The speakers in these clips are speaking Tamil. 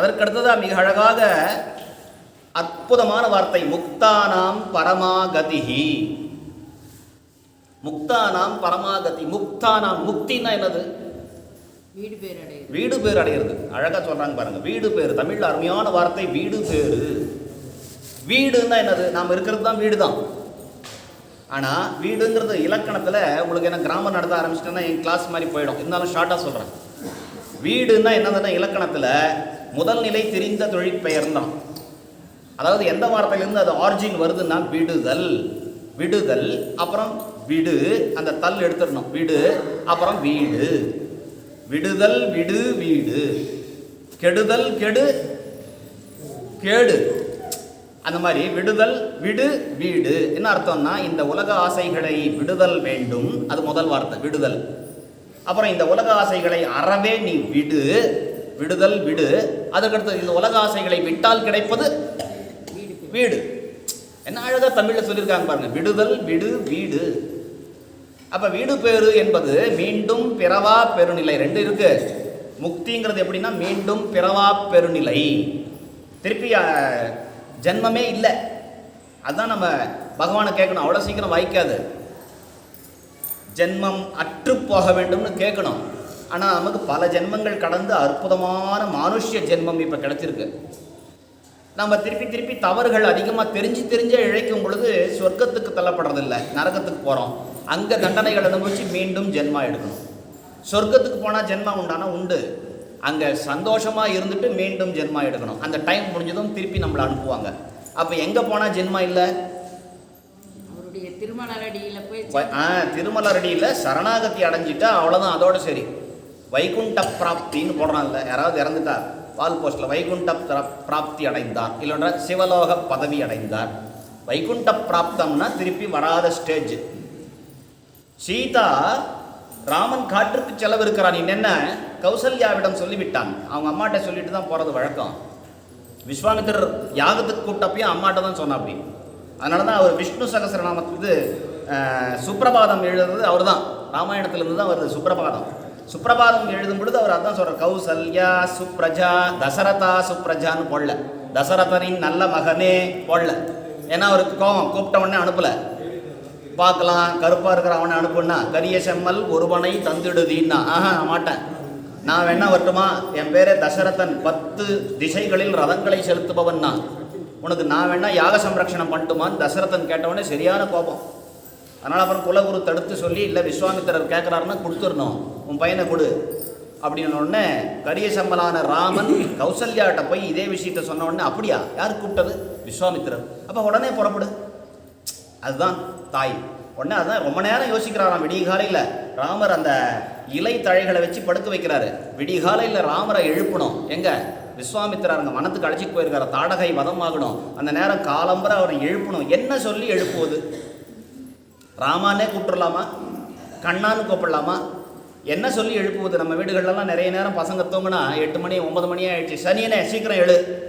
அதற்கடுத்ததாக மிக அழகாக அற்புதமான வார்த்தை முக்தானாம் பரமாகதிஹி. முக்தானாம் பரமாகதி முக்தானாம் முக்தின்னா என்னது? வீடு பேர் அடையுது வீடு பேர் அடையிறது. அழகா சொல்றாங்க பாருங்க. வீடு பேர். தமிழ்ல அருமையான வார்த்தை வீடு பேரு. வீடுன்னா என்னது? நாம் இருக்கிறது தான் வீடு தான். ஆனா வீடுங்கிறது இலக்கணத்துல உங்களுக்கு என்ன கிராமம் நடத்த ஆரம்பிச்சிட்டேன்னா என் கிளாஸ் மாதிரி போயிடும். இருந்தாலும் ஷார்ட்டா சொல்றேன். வீடுன்னா என்னதுன்னா இலக்கணத்தில் முதல் நிலை தெரிந்த தொழிற்பெயர் தான் அதாவது எந்த வார்த்தையிலேருந்து அது ஆரிஜின் வருதுன்னா விடுதல். விடுதல் அப்புறம் விடு அந்த தல் எடுத்துடணும். விடு அப்புறம் வீடு. விடுதல் விடு வீடு. கெடுதல் கெடு கேடு. அந்த மாதிரி விடுதல் விடு வீடு. என்ன அர்த்தம்னா இந்த உலக ஆசைகளை விடுதல் வேண்டும். அது முதல் வார்த்தை விடுதல். அப்புறம் இந்த உலக ஆசைகளை அறவே நீ விடு விடுதல் விடு. அதுக்கடுத்து இந்த உலக ஆசைகளை விட்டால் கிடைப்பது வீடு. வீடு என்ன அழகாக தமிழில் சொல்லியிருக்காங்க பாருங்க விடுதல் விடு வீடு. அப்போ வீடு பேரு என்பது மீண்டும் பிறவா பெருநிலை. ரெண்டு இருக்கு. முக்திங்கிறது எப்படின்னா மீண்டும் பிறவா பெருநிலை. திருப்பி ஜென்மமே இல்லை. அதுதான் நம்ம பகவானை கேட்கணும். அவ்வளோ சீக்கிரம் வாய்க்காது. ஜென்மம் அற்று போக வேண்டும்னு கேட்கணும். ஆனால் நமக்கு பல ஜென்மங்கள் கடந்து அற்புதமான மானுஷ்ய ஜென்மம் இப்போ கிடைச்சிருக்கு. நம்ம திருப்பி திருப்பி தவறுகள் அதிகமாக தெரிஞ்சு தெரிஞ்சே இழைக்கும் பொழுது சொர்க்கத்துக்கு தள்ளப்படுறதில்ல நரகத்துக்கு போகிறோம் அங்கே தண்டனைகள் அனுபவிச்சு மீண்டும் ஜென்மா எடுக்கணும். சொர்க்கத்துக்கு போனால் ஜென்மா உண்டானா உண்டு. அங்கே சந்தோஷமாக இருந்துட்டு மீண்டும் ஜென்மா எடுக்கணும். அந்த டைம் முடிஞ்சதும் திருப்பி நம்மளை அனுப்புவாங்க. அப்போ எங்கே போனால் ஜென்மா இல்லை? ஆ திருமலரடியில் சரணாகதி அடைஞ்சிட்டா அவ்வளோதான் அதோட சரி. வைகுண்ட பிராப்தின்னு போடுறான்ல யாராவது இறந்துட்டா வால் போஸ்டில் வைகுண்ட பிராப்தி அடைந்தார் இல்லைன்னா சிவலோக பதவி அடைந்தார். வைகுண்ட பிராப்தம்னா திருப்பி வராத ஸ்டேஜ் சீதா ராமன் காற்றுக்கு செலவிருக்கிறான் என்னென்ன கௌசல்யாவிடம் சொல்லிவிட்டான். அவங்க அம்மாட்ட சொல்லிட்டு தான் போகிறது வழக்கம். விஸ்வாமித்திரர் யாகத்துக்கு கூப்பிட்டப்பையும் அம்மாட்ட தான் சொன்னா அப்படி அதனால தான் அவர் விஷ்ணு சகசிரநாமத்துக்கு இது சுப்ரபாதம் எழுதுறது அவர் தான் ராமாயணத்திலிருந்து தான் வருது சுப்ரபாதம் சுப்ரபாதம் எழுதும் பொழுது அவர் அதான் சொல்கிறார் கௌசல்யா சுப்ரஜா தசரதா சுப்ரஜான்னு போடல. தசரதனின் நல்ல மகனே போடல. ஏன்னா அவருக்கு கோபம் கூப்பிட்ட உடனே அனுப்பலை. பார்க்கலாம் கருப்பாக இருக்கிற அவனை அனுப்புனா கரிய செம்மல் ஒருவனை தந்துடுதின்னா. ஆஹா மாட்டேன். நான் வேணா வரட்டுமா? என் பேரே தசரதன் பத்து திசைகளில் ரதங்களை செலுத்துபவன் நான். உனக்கு நான் வேணா யாக சம்ரக்ஷணம் பண்ணட்டுமான்னு தசரதன் கேட்டவொடனே சரியான கோபம். அதனால் அப்புறம் குலகுரு தடுத்து சொல்லி இல்லை விஸ்வாமித்திரர் கேட்குறாருன்னா கொடுத்துடணும். உன் பையனை கொடு. அப்படின்னு உடனே கரிய சம்மலான ராமன் கௌசல்யாட்ட போய் இதே விஷயத்த சொன்ன உடனே அப்படியா? யார் கூப்பிட்டது? விஸ்வாமித்திரர். அப்போ உடனே புறப்படு. அதுதான் தாய். உடனே அதான் ரொம்ப நேரம் யோசிக்கிறாராம். விடிகாலையில் ராமர் அந்த இலை தழைகளை வச்சு படுக்க வைக்கிறாரு. விடிகாலையில் ராமரை எழுப்பணும். எங்கே? விஸ்வாமித்திரர் அங்கே வனத்துக்கு அழைச்சிட்டு போயிருக்காரு தாடகை வதமாகணும். அந்த நேரம் காலம்பரை அவரை எழுப்பணும். என்ன சொல்லி எழுப்புவது? ராமானே கூப்பிட்டுறலாமா கண்ணான்னு கூப்பிடலாமா? என்ன சொல்லி எழுப்புவது? நம்ம வீடுகள்லாம் நிறைய நேரம் பசங்க தூங்கினா எட்டு மணி ஒன்பது மணி ஆயிடுச்சு. சனியனே சீக்கிரம் எழு.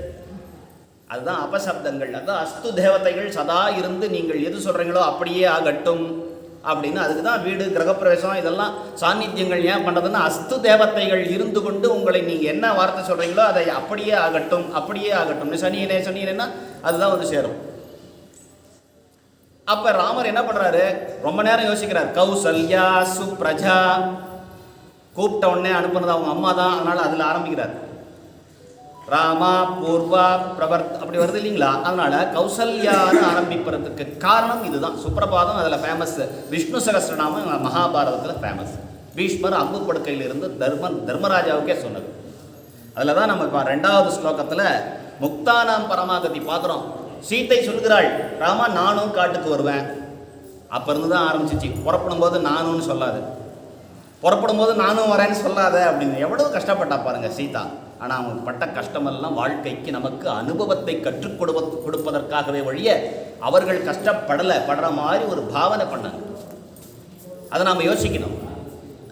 அதுதான் அபசப்தங்கள். அதுதான் அஸ்து தேவதைகள் சதா இருந்து நீங்கள் எது சொல்கிறீங்களோ அப்படியே ஆகட்டும். அப்படின்னு அதுக்கு தான் வீடு கிரகப்பிரவேசம் இதெல்லாம் சாநித்தியங்கள் ஏன் பண்ணுறதுன்னா அஸ்து தேவத்தைகள் இருந்து கொண்டு உங்களை நீங்கள் என்ன வார்த்தை சொல்கிறீங்களோ அதை அப்படியே ஆகட்டும் அப்படியே ஆகட்டும் சனியனே சனியனேன்னா அதுதான் வந்து சேரும். அப்போ ராமர் என்ன பண்ணுறாரு ரொம்ப நேரம் யோசிக்கிறார். கௌசல்யா சுப்ரஜா கூப்பிட்ட உடனே அனுப்புனது அவங்க அம்மா தான் அதனால் அதில் ஆரம்பிக்கிறார். ராமா பூர்வா பிரவர்த் அப்படி வருது இல்லைங்களா? அதனால கௌசல்யான்னு ஆரம்பிப்பதற்கு காரணம் இதுதான். சுப்ரபாதம் அதில் ஃபேமஸ் விஷ்ணு சகசிரநாமம் மகாபாரதத்தில் ஃபேமஸ் பீஷ்மர் அம்பு படுக்கையில் இருந்து தர்மன் தர்மராஜாவுக்கே சொன்னது. அதில் தான் நம்ம இப்போ ரெண்டாவது ஸ்லோகத்தில் முக்தானாம் பரமாகதி பார்க்குறோம் சீத்தை சொல்கிறாள் ராமா நானும் காட்டுக்கு வருவேன். அப்போ இருந்து தான் ஆரம்பிச்சிச்சு. புறப்படும் போது நானும்னு சொல்லாது. புறப்படும் போது நானும் வரேன்னு சொல்லாத அப்படின்னு. எவ்வளவு கஷ்டப்பட்டா பாருங்க சீதா. ஆனால் அவங்க பட்ட கஷ்டமெல்லாம் வாழ்க்கைக்கு நமக்கு அனுபவத்தை கற்றுக் கொடுப்ப கொடுப்பதற்காகவே வழிய அவர்கள் கஷ்டப்படலை படுற மாதிரி ஒரு பாவனை பண்ணாங்க. அதை நாம் யோசிக்கணும்.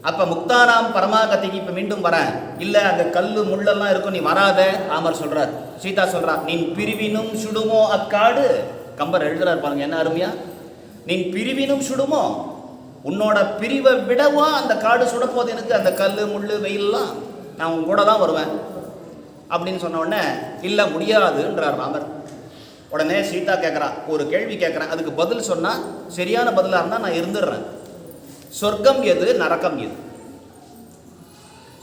அப்போ முக்தாராம் பரமாகத்திக்கு இப்போ மீண்டும் வரேன். இல்லை அந்த கல் முள்ளெல்லாம் இருக்கும் நீ வராத ஆமர் சொல்கிறார் சீதா சொல்கிறா நீ பிரிவினும் சுடுமோ அக்காடு? கம்பர் எழுதுறாரு பாருங்க என்ன அருமையா. நீ பிரிவினும் சுடுமோ உன்னோட பிரிவை விடவா அந்த காடு சுடப்போது எனக்கு? அந்த கல் முள் வெயில்லாம் நான் உன் கூட தான் வருவேன். அப்படின்னு சொன்ன உடனே இல்லை முடியாதுன்றார் ராமர். உடனே சீதா கேட்குறா ஒரு கேள்வி கேட்குறேன் அதுக்கு பதில் சொன்னால் சரியான பதிலாக இருந்தால் நான் இருந்துடுறேன். சொர்க்கம் எது நரக்கம் எது?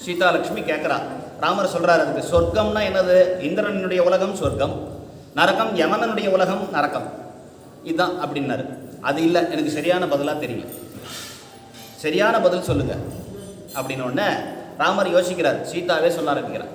சீதாலட்சுமி கேட்குறா ராமர் சொல்கிறார் அதுக்கு சொர்க்கம்னா என்னது? இந்திரனுடைய உலகம் சொர்க்கம். நரகம் யமனனுடைய உலகம் நரக்கம் இதுதான் அப்படின்னாரு. அது இல்லை எனக்கு சரியான பதிலாக தெரியும் சரியான பதில் சொல்லுங்க. அப்படின்னு உடனே ராமர் யோசிக்கிறார் சீதாவே சொன்னார் ஆரம்பிக்கிறார்